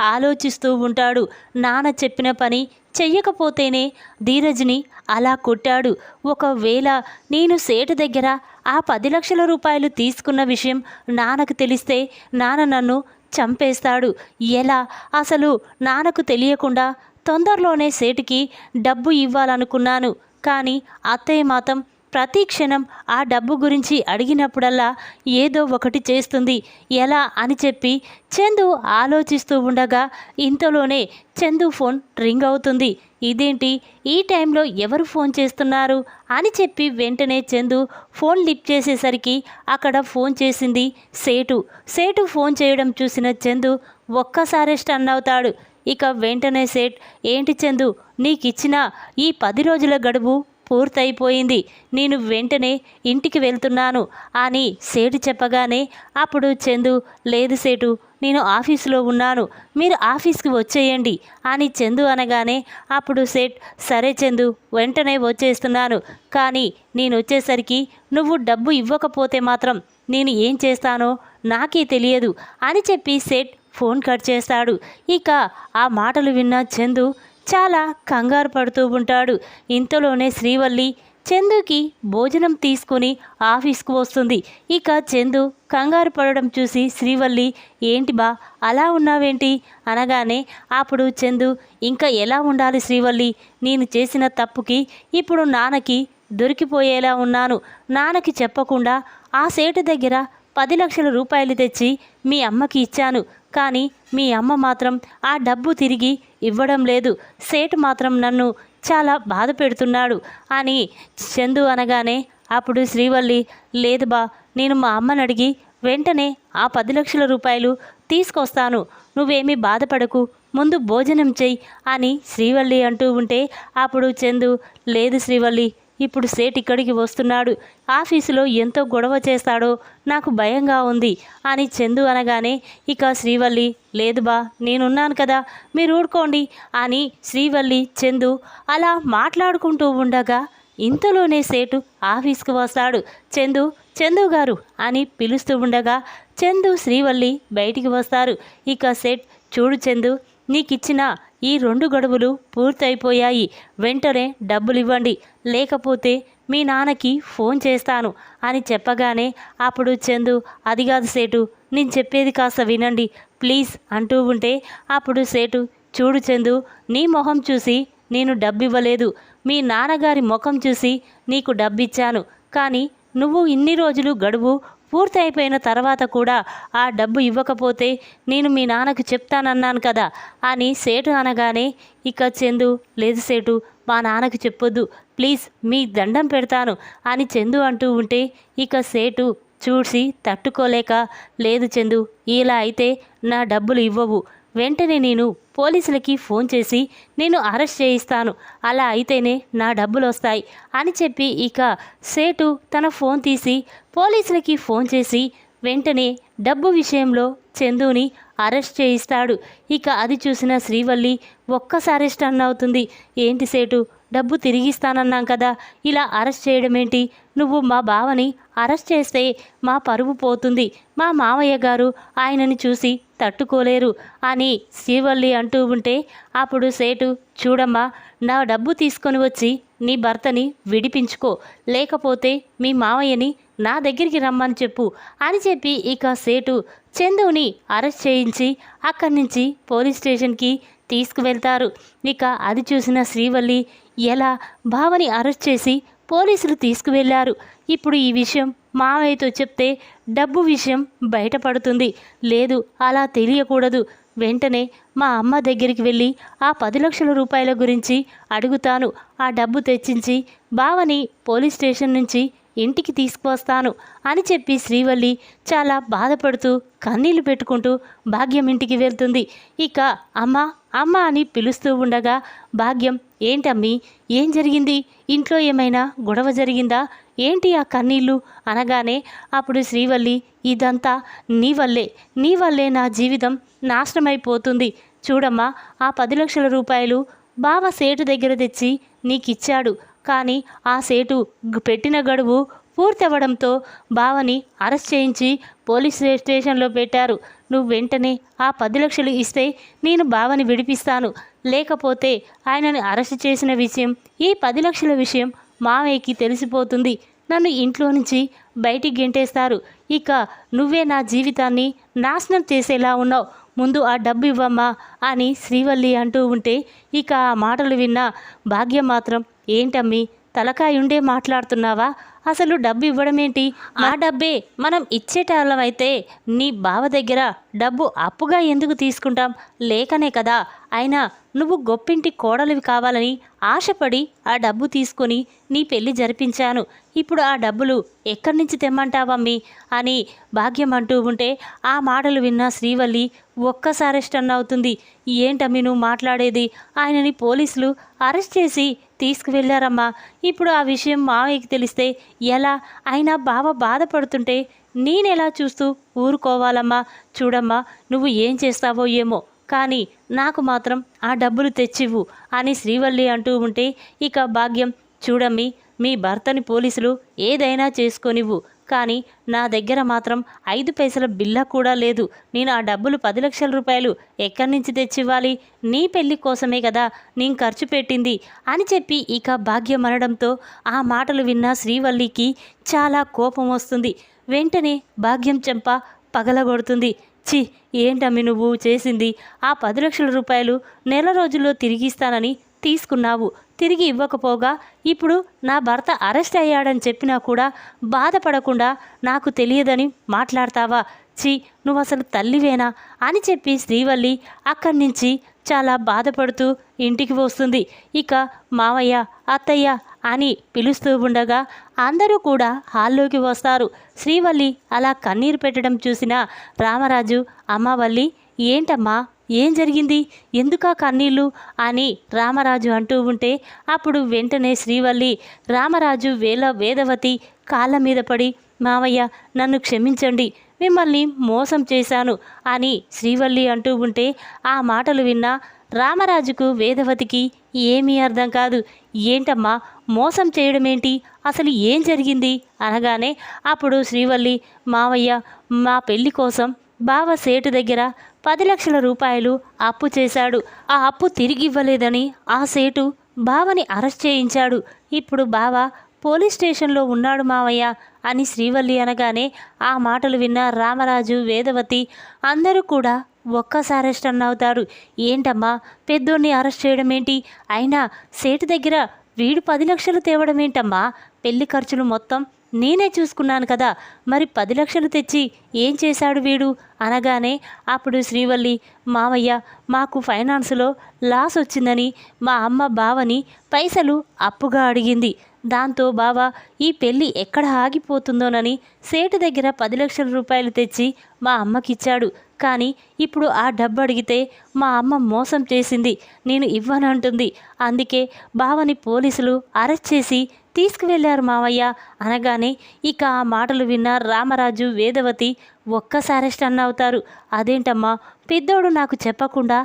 ఆలోచిస్తూ ఉంటాడు. నాన్న చెప్పిన పని చెయ్యకపోతేనే ధీరజ్ని అలా కొట్టాడు. ఒకవేళ నేను సేటు దగ్గర ఆ పది లక్షల రూపాయలు తీసుకున్న విషయం నాన్నకు తెలిస్తే నాన్న నన్ను చంపేస్తాడు. ఎలా? అసలు నాన్నకు తెలియకుండా తొందరలోనే సేటుకి డబ్బు ఇవ్వాలనుకున్నాను. కానీ అత్తయ్య మాత్రం ప్రతి క్షణం ఆ డబ్బు గురించి అడిగినప్పుడల్లా ఏదో ఒకటి చేస్తుంది. ఎలా అని చెప్పి చందు ఆలోచిస్తూ ఉండగా ఇంతలోనే చందు ఫోన్ రింగ్ అవుతుంది. ఇదేంటి? ఈ టైంలో ఎవరు ఫోన్ చేస్తున్నారు? అని చెప్పి వెంటనే చందు ఫోన్ లిఫ్ట్ చేసేసరికి అక్కడ ఫోన్ చేసింది సేటు. సేటు ఫోన్ చేయడం చూసిన చందు ఒక్కసారే స్టన్ అవుతాడు. ఇక వెంటనే సేట్ ఏంటి చందు? నీకిచ్చిన ఈ పది రోజుల గడువు పూర్తయిపోయింది. నేను వెంటనే ఇంటికి వెళ్తున్నాను అని సేటు చెప్పగానే అప్పుడు చందు లేదు సేటు నేను ఆఫీసులో ఉన్నాను. మీరు ఆఫీస్కి వచ్చేయండి అని చందు అనగానే అప్పుడు సేట్ సరే చందు వెంటనే వచ్చేస్తున్నాను. కానీ నేను వచ్చేసరికి నువ్వు డబ్బు ఇవ్వకపోతే మాత్రం నేను ఏం చేస్తానో నాకే తెలియదు అని చెప్పి సేట్ ఫోన్ కట్ చేస్తాడు. ఇక ఆ మాటలు విన్న చందు చాలా కంగారు పడుతూ ఉంటాడు. ఇంతలోనే శ్రీవల్లి చందుకి భోజనం తీసుకుని ఆఫీస్కు వస్తుంది. ఇక చందు కంగారు పడడం చూసి శ్రీవల్లి ఏంటి బా అలా ఉన్నావేంటి? అనగానే అప్పుడు చందు ఇంకా ఎలా ఉండాలి శ్రీవల్లి? నేను చేసిన తప్పుకి ఇప్పుడు నాన్నకి దొరికిపోయేలా ఉన్నాను. నాన్నకి చెప్పకుండా ఆ సేటు దగ్గర పది లక్షల రూపాయలు తెచ్చి మీ అమ్మకి ఇచ్చాను. కానీ మీ అమ్మ మాత్రం ఆ డబ్బు తిరిగి ఇవ్వడం లేదు. సేటు మాత్రం నన్ను చాలా బాధ పెడుతున్నాడు అని చందు అనగానే అప్పుడు శ్రీవల్లి లేదు బా నేను మా అమ్మని అడిగి వెంటనే ఆ పది లక్షల రూపాయలు తీసుకొస్తాను. నువ్వేమీ బాధపడకు ముందు భోజనం చెయ్యి అని శ్రీవల్లి అంటూ ఉంటే అప్పుడు చందు లేదు శ్రీవల్లి ఇప్పుడు సేట్ ఇక్కడికి వస్తున్నాడు. ఆఫీసులో ఎంతో గొడవ చేస్తాడో నాకు భయంగా ఉంది అని చందు అనగానే ఇక శ్రీవల్లి లేదు బా నేనున్నాను కదా మీరు ఊడుకోండి అని శ్రీవల్లి చందు అలా మాట్లాడుకుంటూ ఉండగా ఇంతలోనే సేటు ఆఫీస్కు వస్తాడు. చందు చందు గారు అని పిలుస్తూ ఉండగా చందు శ్రీవల్లి బయటికి వస్తారు. ఇక సెట్ చూడు చందు నీకిచ్చిన ఈ రెండు గడువులు పూర్తయిపోయాయి. వెంటనే డబ్బులు ఇవ్వండి లేకపోతే మీ నాన్నకి ఫోన్ చేస్తాను అని చెప్పగానే అప్పుడు చందు అది కాదు సేటు నేను చెప్పేది కాస్త వినండి ప్లీజ్ అంటూ ఉంటే అప్పుడు సేటు చూడు చందు నీ మొహం చూసి నేను డబ్బు ఇవ్వలేదు మీ నాన్నగారి ముఖం చూసి నీకు డబ్బిచ్చాను. కానీ నువ్వు ఇన్ని రోజులు గడువు పూర్తయిపోయిన తర్వాత కూడా ఆ డబ్బు ఇవ్వకపోతే నేను మీ నాన్నకు చెప్తానన్నాను కదా అని సేటు అనగానే ఇక చందు లేదు సేటు మా నాన్నకు చెప్పొద్దు ప్లీజ్ మీ దండం పెడతాను అని చందు అంటూ ఉంటే ఇక సేటు చూసి తట్టుకోలేక లేదు చందు ఇలా అయితే నా డబ్బులు ఇవ్వవు వెంటనే నేను పోలీసులకి ఫోన్ చేసి నేను అరెస్ట్ చేయిస్తాను. అలా అయితేనే నా డబ్బులు వస్తాయి అని చెప్పి ఇక సేటు తన ఫోన్ తీసి పోలీసులకి ఫోన్ చేసి వెంటనే డబ్బు విషయంలో చందుని అరెస్ట్ చేయిస్తాడు. ఇక అది చూసిన శ్రీవల్లి ఒక్కసారి స్టన్ అవుతుంది. ఏంటి సేటు? డబ్బు తిరిగిస్తానన్నాం కదా ఇలా అరెస్ట్ చేయడమేంటి? నువ్వు మా బావని అరెస్ట్ చేస్తే మా పరువు పోతుంది. మా మామయ్య గారు ఆయనని చూసి తట్టుకోలేరు అని శ్రీవల్లి అంటూ ఉంటే అప్పుడు సేటు చూడమ్మా నా డబ్బు తీసుకొని వచ్చి నీ భర్తని విడిపించుకో లేకపోతే మీ మామయ్యని నా దగ్గరికి రమ్మని చెప్పు అని చెప్పి ఇక సేటు చందుని అరెస్ట్ చేయించి అక్కడి నుంచి పోలీస్ స్టేషన్కి తీసుకువెళ్తారు. ఇక అది చూసిన శ్రీవల్లి ఎలా భావని అరెస్ట్ చేసి పోలీసులు తీసుకువెళ్ళారు. ఇప్పుడు ఈ విషయం మావయ్యతో చెప్తే డబ్బు విషయం బయటపడుతుంది. లేదు అలా తెలియకూడదు. వెంటనే మా అమ్మ దగ్గరికి వెళ్ళి ఆ పది లక్షల రూపాయల గురించి అడుగుతాను. ఆ డబ్బు తెచ్చించి బావని పోలీస్ స్టేషన్ నుంచి ఇంటికి తీసుకువస్తాను అని చెప్పి శ్రీవల్లి చాలా బాధపడుతూ కన్నీళ్ళు పెట్టుకుంటూ భాగ్యం ఇంటికి వెళ్తుంది. ఇక అమ్మ అమ్మ అని పిలుస్తూ ఉండగా భాగ్యం ఏంటమ్మీ? ఏం జరిగింది? ఇంట్లో ఏమైనా గొడవ జరిగిందా? ఏంటి ఆ కన్నీళ్ళు? అనగానే అప్పుడు శ్రీవల్లి ఇదంతా నీ వల్లే. నీ వల్లే నా జీవితం నాశనమైపోతుంది. చూడమ్మా ఆ పది లక్షల రూపాయలు బావ సేటు దగ్గర తెచ్చి నీకిచ్చాడు. కానీ ఆ సేటు పెట్టిన గడువు పూర్తవ్వడంతో బావని అరెస్ట్ చేయించి పోలీస్ స్టేషన్లో పెట్టారు. నువ్వు వెంటనే ఆ పది లక్షలు ఇస్తే నేను బావని విడిపిస్తాను. లేకపోతే ఆయనని అరెస్ట్ చేసిన విషయం ఈ పది లక్షల విషయం మావయ్యకి తెలిసిపోతుంది. నన్ను ఇంట్లో నుంచి బయటికి గెంటేస్తారు. ఇక నువ్వే నా జీవితాన్ని నాశనం చేసేలా ఉన్నావు. ముందు ఆ డబ్బు ఇవ్వమ్మా అని శ్రీవల్లి అంటూ ఉంటే ఇక ఆ మాటలు విన్న భాగ్యం మాత్రం ఏంటమ్మి తలకాయుండే మాట్లాడుతున్నావా? అసలు డబ్బు ఇవ్వడం ఏంటి? ఆ డబ్బే మనం ఇచ్చేటాళ్ళం అయితే నీ బావ దగ్గర డబ్బు అప్పుగా ఎందుకు తీసుకుంటాం? లేకనే కదా. అయినా నువ్వు గొప్పింటి కోడలివి కావాలని ఆశపడి ఆ డబ్బు తీసుకొని నీ పెళ్ళి జరిపించాను. ఇప్పుడు ఆ డబ్బులు ఎక్కడి నుంచి తెమ్మంటావమ్మి అని భాగ్యం అంటూ ఉంటే ఆ మాటలు విన్న శ్రీవల్లి ఒక్కసారి స్టన్ అవుతుంది. ఏంటమ్మి నువ్వు మాట్లాడేది? ఆయనని పోలీసులు అరెస్ట్ చేసి తీసుకువెళ్ళారమ్మా ఇప్పుడు ఆ విషయం మావయ్యకి తెలిస్తే ఎలా? అయినా బావ బాధపడుతుంటే నేనెలా చూస్తూ ఊరుకోవాలమ్మా? చూడమ్మా నువ్వు ఏం చేస్తావో ఏమో. కానీ నాకు మాత్రం ఆ డబ్బులు తెచ్చివ్వు అని శ్రీవల్లి అంటూ ఉంటే ఇక భాగ్యం చూడమ్మి మీ భర్తని పోలీసులు ఏదైనా చేసుకొనివ్వు. కానీ నా దగ్గర మాత్రం ఐదు పైసల బిల్ల కూడా లేదు. నేను ఆ డబ్బులు పది లక్షల రూపాయలు ఎక్కడి నుంచి తెచ్చివ్వాలి? నీ పెళ్ళి కోసమే కదా నేను ఖర్చు పెట్టింది అని చెప్పి ఇక భాగ్యం అనడంతో ఆ మాటలు విన్న శ్రీవల్లికి చాలా కోపం వస్తుంది. వెంటనే భాగ్యం చెంప పగలగొడుతుంది. చి ఏంటమ్మి నువ్వు చేసింది? ఆ పది లక్షల రూపాయలు నెల రోజుల్లో తిరిగిస్తానని తీసుకున్నావు. తిరిగి ఇవ్వకపోగా ఇప్పుడు నా భర్త అరెస్ట్ అయ్యాడని చెప్పినా కూడా బాధపడకుండా నాకు తెలియదని మాట్లాడతావా? చి నువ్వు అసలు తల్లివేనా? అని చెప్పి శ్రీవల్లి అక్కడి నుంచి చాలా బాధపడుతూ ఇంటికి వస్తుంది. ఇక మావయ్య అత్తయ్య అని పిలుస్తూ ఉండగా అందరూ కూడా హాల్లోకి వస్తారు. శ్రీవల్లి అలా కన్నీరు పెట్టడం చూసిన రామరాజు అమ్మవల్లి ఏంటమ్మా ఏం జరిగింది? ఎందుకా కన్నీళ్ళు? అని రామరాజు అంటూ ఉంటే అప్పుడు వెంటనే శ్రీవల్లి రామరాజు వేల వేదవతి కాళ్ళ మీద పడి మావయ్య నన్ను క్షమించండి మిమ్మల్ని మోసం చేశాను అని శ్రీవల్లి అంటూ ఉంటే ఆ మాటలు విన్న రామరాజుకు వేదవతికి ఏమీ అర్థం కాదు. ఏంటమ్మా మోసం చేయడమేంటి? అసలు ఏం జరిగింది? అనగానే అప్పుడు శ్రీవల్లి మావయ్య మా పెళ్ళి కోసం బావ సేటు దగ్గర పది లక్షల రూపాయలు అప్పు చేశాడు. ఆ అప్పు తిరిగి ఇవ్వలేదని ఆ సేటు బావని అరెస్ట్ చేయించాడు. ఇప్పుడు బావ పోలీస్ స్టేషన్లో ఉన్నాడు మావయ్య అని శ్రీవల్లి అనగానే ఆ మాటలు విన్న రామరాజు వేదవతి అందరూ కూడా ఒక్కసారి స్టన్ అవుతారు. ఏంటమ్మా పెద్దోన్ని అరెస్ట్ చేయడం ఏంటి అయినా సేటు దగ్గర వీడు పది లక్షలు తేవడం ఏంటమ్మా పెళ్ళి ఖర్చులు మొత్తం నేనే చూసుకున్నాను కదా మరి పది లక్షలు తెచ్చి ఏం చేశాడు వీడు? అనగానే అప్పుడు శ్రీవల్లి మావయ్య మాకు ఫైనాన్స్లో లాస్ వచ్చిందని మా అమ్మ బావని పైసలు అప్పుగా అడిగింది. దాంతో బావ ఈ పెళ్ళి ఎక్కడ ఆగిపోతుందోనని సేటు దగ్గర పది లక్షల రూపాయలు తెచ్చి మా అమ్మకిచ్చాడు. కానీ ఇప్పుడు ఆ డబ్బు అడిగితే మా అమ్మ మోసం చేసింది. నేను ఇవ్వనంటుంది. అందుకే బావని పోలీసులు అరెస్ట్ చేసి తీసుకువెళ్ళారు మావయ్య. అనగానే ఇక ఆ మాటలు విన్న రామరాజు వేదవతి ఒక్కసారి స్టన్ అవుతారు. అదేంటమ్మా పెద్దోడు నాకు చెప్పకుండా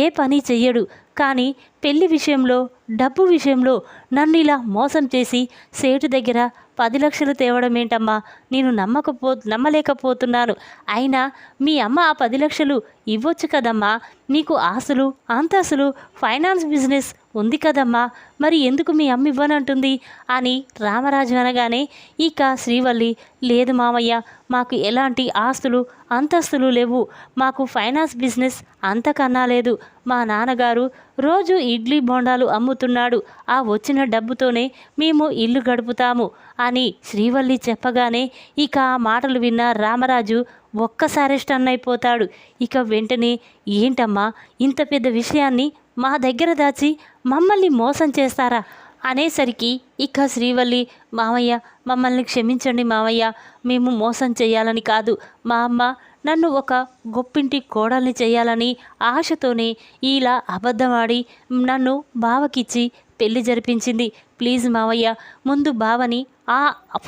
ఏ పని చెయ్యడు. కానీ పెళ్ళి విషయంలో డబ్బు విషయంలో నన్ను ఇలా మోసం చేసి సేటు దగ్గర పది లక్షలు తేవడం ఏంటమ్మా నేను నమ్మకపో నమ్మలేకపోతున్నాను. అయినా మీ అమ్మ ఆ పది లక్షలు ఇవ్వచ్చు కదమ్మా? నీకు ఆస్తులు అంతస్తులు ఫైనాన్స్ బిజినెస్ ఉంది కదమ్మా? మరి ఎందుకు మీ అమ్మ ఇవ్వనంటుంది? అని రామరాజు అనగానే ఇక శ్రీవల్లి లేదు మామయ్య మాకు ఎలాంటి ఆస్తులు అంతస్తులు లేవు. మాకు ఫైనాన్స్ బిజినెస్ అంతకన్నా లేదు. మా నాన్నగారు రోజు ఇడ్లీ బోండాలు అమ్ముతున్నాడు. ఆ వచ్చిన డబ్బుతోనే మేము ఇల్లు గడుపుతాము అని శ్రీవల్లి చెప్పగానే ఇక ఆ మాటలు విన్న రామరాజు ఒక్కసారి స్టన్ అయిపోతాడు. ఇక వెంటనే ఏంటమ్మా ఇంత పెద్ద విషయాన్ని మా దగ్గర దాచి మమ్మల్ని మోసం చేస్తారా? అనేసరికి ఇక శ్రీవల్లి మామయ్య మమ్మల్ని క్షమించండి మామయ్య మేము మోసం చేయాలని కాదు. మా అమ్మ నన్ను ఒక గొప్పింటి కోడల్ని చేయాలని ఆశతోనే ఇలా అబద్ధమాడి నన్ను బావకిచ్చి పెళ్ళి జరిపించింది. ప్లీజ్ మావయ్య ముందు బావని ఆ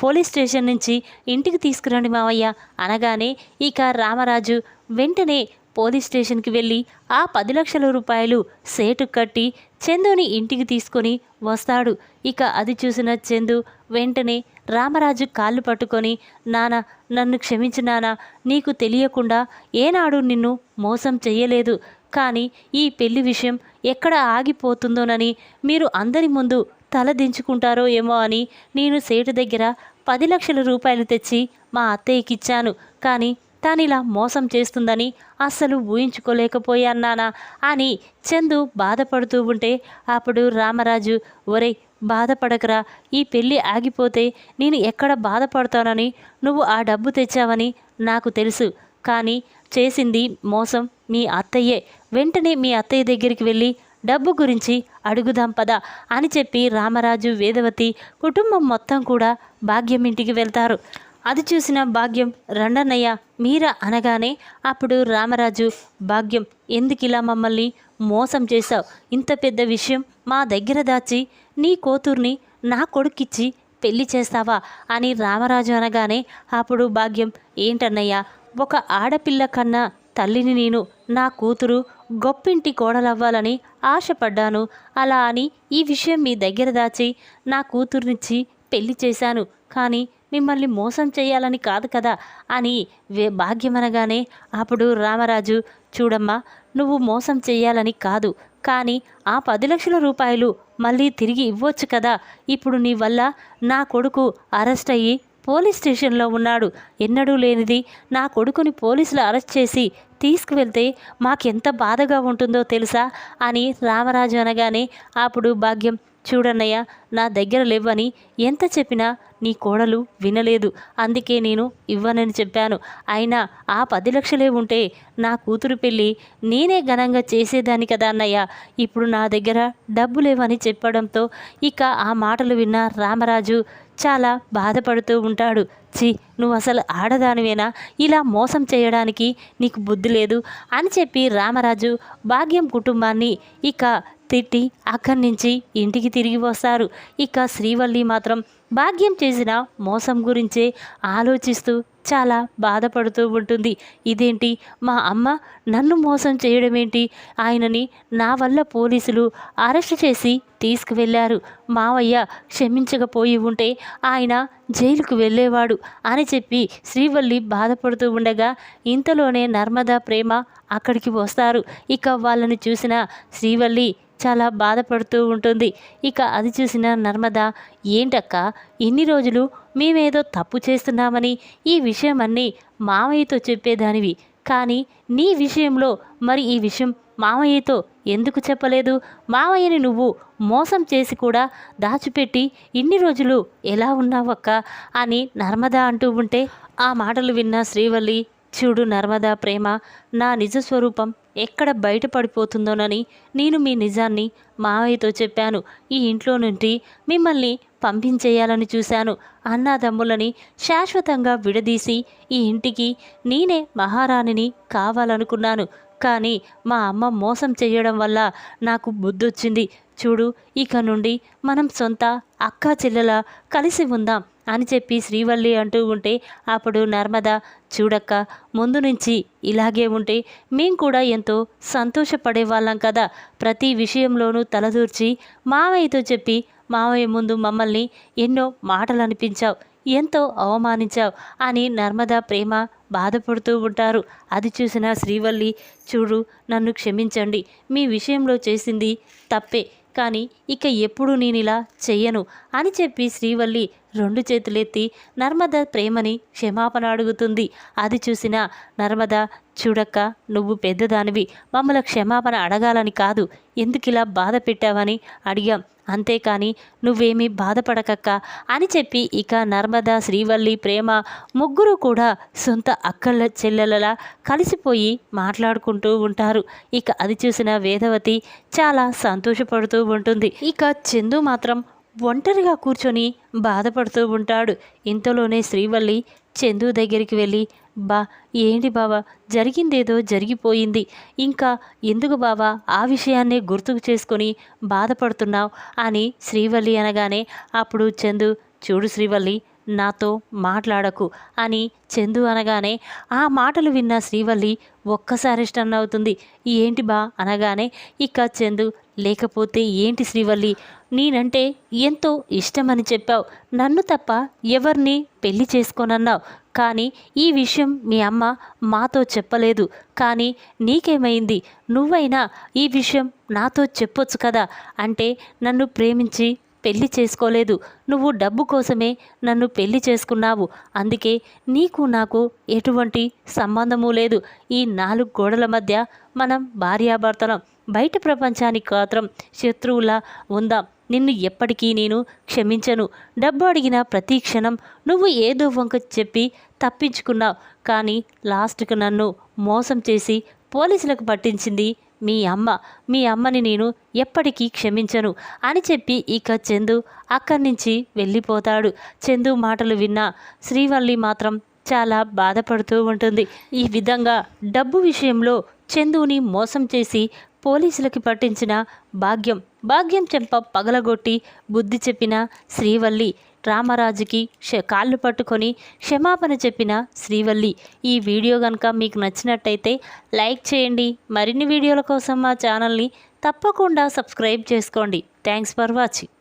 పోలీస్ స్టేషన్ నుంచి ఇంటికి తీసుకురండి మావయ్య అనగానే ఇక రామరాజు వెంటనే పోలీస్ స్టేషన్కి వెళ్ళి ఆ పది లక్షల రూపాయలు సేటు కట్టి చందుని ఇంటికి తీసుకొని వస్తాడు. ఇక అది చూసిన చందు వెంటనే రామరాజు కాళ్ళు పట్టుకొని నానా నన్ను క్షమించు నానా నీకు తెలియకుండా ఏనాడు నిన్ను మోసం చెయ్యలేదు. కానీ ఈ పెళ్ళి విషయం ఎక్కడ ఆగిపోతుందోనని మీరు అందరి ముందు తల దించుకుంటారో ఏమో అని నేను సేటు దగ్గర పది లక్షల రూపాయలు తెచ్చి మా అత్తయ్యకిచ్చాను కానీ తానిలా మోసం చేస్తుందని అస్సలు ఊహించుకోలేకపోయాన్నానా అని చందు బాధపడుతూ ఉంటే అప్పుడు రామరాజు ఒరే బాధపడకరా. ఈ పెళ్ళి ఆగిపోతే నేను ఎక్కడ బాధపడతానని నువ్వు ఆ డబ్బు తెచ్చావని నాకు తెలుసు. కానీ చేసింది మోసం మీ అత్తయ్యే. వెంటనే మీ అత్తయ్య దగ్గరికి వెళ్ళి డబ్బు గురించి అడుగుదాం పదా అని చెప్పి రామరాజు వేదవతి కుటుంబం మొత్తం కూడా భాగ్యం ఇంటికి వెళ్తారు. అది చూసిన భాగ్యం రండన్నయ్య మీరా అనగానే అప్పుడు రామరాజు భాగ్యం ఎందుకిలా మమ్మల్ని మోసం చేశావు? ఇంత పెద్ద విషయం మా దగ్గర దాచి నీ కూతుర్ని నా కొడుకిచ్చి పెళ్ళి చేస్తావా? అని రామరాజు అనగానే అప్పుడు భాగ్యం ఏంటన్నయ్య ఒక ఆడపిల్ల కన్నా తల్లిని నేను నా కూతురు గొప్పింటి కోడలవ్వాలని ఆశపడ్డాను. అలా అని ఈ విషయం మీ దగ్గర దాచి నా కూతుర్నిచ్చి పెళ్ళి చేశాను. కానీ మిమ్మల్ని మోసం చేయాలని కాదు కదా అని వే భాగ్యమనగానే అప్పుడు రామరాజు చూడమ్మా నువ్వు మోసం చేయాలని కాదు కానీ ఆ పది లక్షల రూపాయలు మళ్ళీ తిరిగి ఇవ్వచ్చు కదా. ఇప్పుడు నీ వల్ల నా కొడుకు అరెస్ట్ అయ్యి పోలీస్ స్టేషన్లో ఉన్నాడు. ఎన్నడూ లేనిది నా కొడుకుని పోలీసులు అరెస్ట్ చేసి తీసుకువెళ్తే మాకెంత బాధగా ఉంటుందో తెలుసా అని రామరాజు అనగానే అప్పుడు భాగ్యం చూడన్నయ్య నా దగ్గర లేవని ఎంత చెప్పినా నీ కోడలు వినలేదు. అందుకే నేను ఇవ్వనని చెప్పాను. అయినా ఆ పది లక్షలే ఉంటే నా కూతురు పెళ్ళి నేనే ఘనంగా చేసేదాన్ని కదా అన్నయ్య. ఇప్పుడు నా దగ్గర డబ్బు లేవని చెప్పడంతో ఇక ఆ మాటలు విన్న రామరాజు చాలా బాధపడుతూ ఉంటాడు. చి నువ్వు అసలు ఆడదానివేనా? ఇలా మోసం చేయడానికి నీకు బుద్ధి లేదు అని చెప్పి రామరాజు భాగ్యం కుటుంబాన్ని ఇక తిట్టి అక్కడి నుంచి ఇంటికి తిరిగి వస్తారు. ఇక శ్రీవల్లి మాత్రం భాగ్యం చేసిన మోసం గురించే ఆలోచిస్తూ చాలా బాధపడుతూ ఉంటుంది. ఇదేంటి? మా అమ్మ నన్ను మోసం చేయడం ఏంటి ఆయనని నా వల్ల పోలీసులు అరెస్ట్ చేసి తీసుకువెళ్ళారు మావయ్య క్షమించకపోయి ఉంటే ఆయన జైలుకు వెళ్ళేవాడు అని చెప్పి శ్రీవల్లి బాధపడుతూ ఉండగా ఇంతలోనే నర్మదా ప్రేమ అక్కడికి వస్తారు. ఇక వాళ్ళని చూసిన శ్రీవల్లి చాలా బాధపడుతూ ఉంటుంది. ఇక అది చూసిన నర్మద ఏంటక్క ఇన్ని రోజులు మేమేదో తప్పు చేస్తున్నామని ఈ విషయమన్నీ మామయ్యతో చెప్పేదానివి. కానీ నీ విషయంలో మరి ఈ విషయం మామయ్యతో ఎందుకు చెప్పలేదు? మామయ్యని నువ్వు మోసం చేసి కూడా దాచిపెట్టి ఇన్ని రోజులు ఎలా ఉన్నావక్క అని నర్మద అంటూ ఉంటే ఆ మాటలు విన్న శ్రీవల్లి చూడు నర్మదా ప్రేమ నా నిజ స్వరూపం ఎక్కడ బయటపడిపోతుందోనని నేను మీ నిజాన్ని మావయ్యతో చెప్పాను. ఈ ఇంట్లో నుండి మిమ్మల్ని పంపించేయాలని చూశాను. అన్నాదమ్ములని శాశ్వతంగా విడదీసి ఈ ఇంటికి నేనే మహారాణిని కావాలనుకున్నాను. కానీ మా అమ్మ మోసం చేయడం వల్ల నాకు బుద్ధొచ్చింది. చూడు ఇక నుండి మనం సొంత అక్కా చెల్లెల కలిసి ఉందాం అని చెప్పి శ్రీవల్లి అంటూ ఉంటే అప్పుడు నర్మద చూడక్క ముందు నుంచి ఇలాగే ఉంటే మేం కూడా ఎంతో సంతోషపడే వాళ్ళం కదా. ప్రతి విషయంలోనూ తలదూర్చి మావయ్యతో చెప్పి మావయ్య ముందు మమ్మల్ని ఎన్నో మాటలు అనిపించావు ఎంతో అవమానించావు అని నర్మదా ప్రేమ బాధపడుతూ ఉంటారు. అది చూసిన శ్రీవల్లి చూడు నన్ను క్షమించండి మీ విషయంలో చేసింది తప్పే కానీ ఇక ఎప్పుడు నేను ఇలా చెయ్యను అని చెప్పి శ్రీవల్లి రెండు చేతులెత్తి నర్మద ప్రేమని క్షమాపణ అడుగుతుంది. అది చూసిన నర్మద చూడక్క నువ్వు పెద్దదానివి మమ్మల్ని క్షమాపణ అడగాలని కాదు ఎందుకు ఇలా బాధ పెట్టావని అడిగాం. అంతేకాని నువ్వేమీ బాధపడకక్క అని చెప్పి ఇక నర్మద శ్రీవల్లి ప్రేమ ముగ్గురు కూడా సొంత అక్కళ్ళ చెల్లెలలా కలిసిపోయి మాట్లాడుకుంటూ ఉంటారు. ఇక అది చూసిన వేదవతి చాలా సంతోషపడుతూ ఉంటుంది. ఇక చందు మాత్రం ఒంటరిగా కూర్చొని బాధపడుతూ ఉంటాడు. ఇంతలోనే శ్రీవల్లి చందు దగ్గరికి వెళ్ళి బా ఏంటి బావా? జరిగిందేదో జరిగిపోయింది. ఇంకా ఎందుకు బావా ఆ విషయాన్నే గుర్తుకు చేసుకొని బాధపడుతున్నావు అని శ్రీవల్లి అనగానే అప్పుడు చందు చూడు శ్రీవల్లి నాతో మాట్లాడకు అని చందు అనగానే ఆ మాటలు విన్న శ్రీవల్లి ఒక్కసారి స్టన్ అవుతుంది ఏంటి బా అనగానే ఇక చందు లేకపోతే ఏంటి శ్రీవల్లి? నేనంటే ఎంతో ఇష్టమని చెప్పావు. నన్ను తప్ప ఎవరిని పెళ్ళి చేసుకోనన్నావు. కానీ ఈ విషయం మీ అమ్మ మాతో చెప్పలేదు. కానీ నీకేమైంది? నువ్వైనా ఈ విషయం నాతో చెప్పొచ్చు కదా? అంటే నన్ను ప్రేమించి పెళ్ళి చేసుకోలేదు. నువ్వు డబ్బు కోసమే నన్ను పెళ్ళి చేసుకున్నావు. అందుకే నీకు నాకు ఎటువంటి సంబంధము లేదు. ఈ నాలుగు గోడల మధ్య మనం భార్యాభర్తలం. బయట ప్రపంచానికి మాత్రం శత్రువులా ఉందాం. నిన్ను ఎప్పటికీ నేను క్షమించను. డబ్బు అడిగిన ప్రతి క్షణం నువ్వు ఏదో వంక చెప్పి తప్పించుకున్నావు. కానీ లాస్ట్కు నన్ను మోసం చేసి పోలీసులకు పట్టించింది మీ అమ్మ మీ అమ్మని నేను ఎప్పటికీ క్షమించను అని చెప్పి ఇక చందు అక్కడి నుంచి వెళ్ళిపోతాడు. చందు మాటలు విన్న శ్రీవల్లి మాత్రం చాలా బాధపడుతూ ఉంటుంది. ఈ విధంగా డబ్బు విషయంలో చందుని మోసం చేసి పోలీసులకి పట్టించిన భాగ్యం భాగ్యం చెంప పగలగొట్టి బుద్ధి చెప్పిన శ్రీవల్లి రామరాజుకి క్ష కాళ్ళు పట్టుకొని క్షమాపణ చెప్పిన శ్రీవల్లి. ఈ వీడియో కనుక మీకు నచ్చినట్టయితే లైక్ చేయండి. మరిన్ని వీడియోల కోసం మా ఛానల్ని తప్పకుండా సబ్స్క్రైబ్ చేసుకోండి. Thanks for watching.